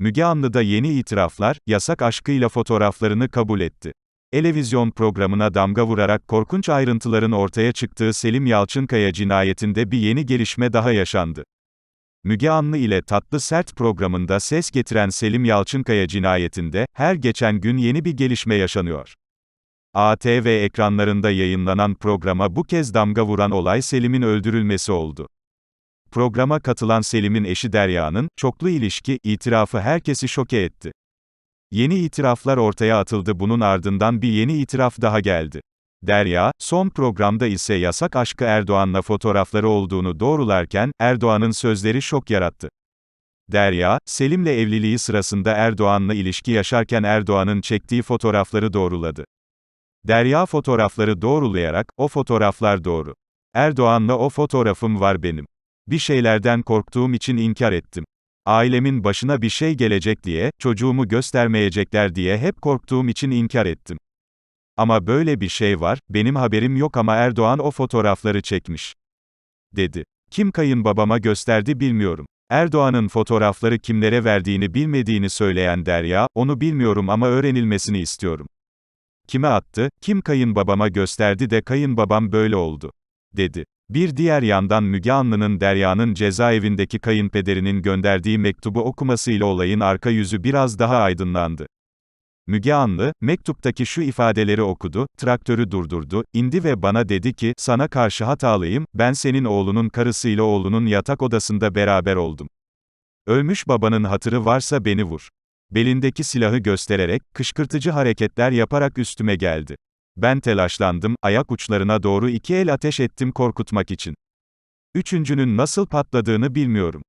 Müge Anlı da yeni itiraflar, yasak aşkıyla fotoğraflarını kabul etti. Elevizyon programına damga vurarak korkunç ayrıntıların ortaya çıktığı Selim Yalçınkaya cinayetinde bir yeni gelişme daha yaşandı. Müge Anlı ile Tatlı Sert programında ses getiren Selim Yalçınkaya cinayetinde, her geçen gün yeni bir gelişme yaşanıyor. ATV ekranlarında yayınlanan programa bu kez damga vuran olay Selim'in öldürülmesi oldu. Programa katılan Selim'in eşi Derya'nın, çoklu ilişki, itirafı herkesi şoke etti. Yeni itiraflar ortaya atıldı bunun ardından bir yeni itiraf daha geldi. Derya, son programda ise yasak aşkı Erdoğan'la fotoğrafları olduğunu doğrularken, Erdoğan'ın sözleri şok yarattı. Derya, Selim'le evliliği sırasında Erdoğan'la ilişki yaşarken Erdoğan'ın çektiği fotoğrafları doğruladı. Derya fotoğrafları doğrulayarak, o fotoğraflar doğru. Erdoğan'la o fotoğrafım var benim. Bir şeylerden korktuğum için inkar ettim. Ailemin başına bir şey gelecek diye, çocuğumu göstermeyecekler diye hep korktuğum için inkar ettim. Ama böyle bir şey var, benim haberim yok ama Erdoğan o fotoğrafları çekmiş. Dedi. Kim kayınbabama gösterdi bilmiyorum. Erdoğan'ın fotoğrafları kimlere verdiğini bilmediğini söyleyen Derya, onu bilmiyorum ama öğrenilmesini istiyorum. Kime attı, kim kayınbabama gösterdi de kayınbabam böyle oldu. Dedi. Bir diğer yandan Müge Anlı'nın Derya'nın cezaevindeki kayınpederinin gönderdiği mektubu okumasıyla olayın arka yüzü biraz daha aydınlandı. Müge Anlı, mektuptaki şu ifadeleri okudu, traktörü durdurdu, indi ve bana dedi ki, sana karşı hatalıyım, ben senin oğlunun karısıyla oğlunun yatak odasında beraber oldum. Ölmüş babanın hatırı varsa beni vur. Belindeki silahı göstererek, kışkırtıcı hareketler yaparak üstüme geldi. Ben telaşlandım, ayak uçlarına doğru iki el ateş ettim korkutmak için. Üçüncünün nasıl patladığını bilmiyorum.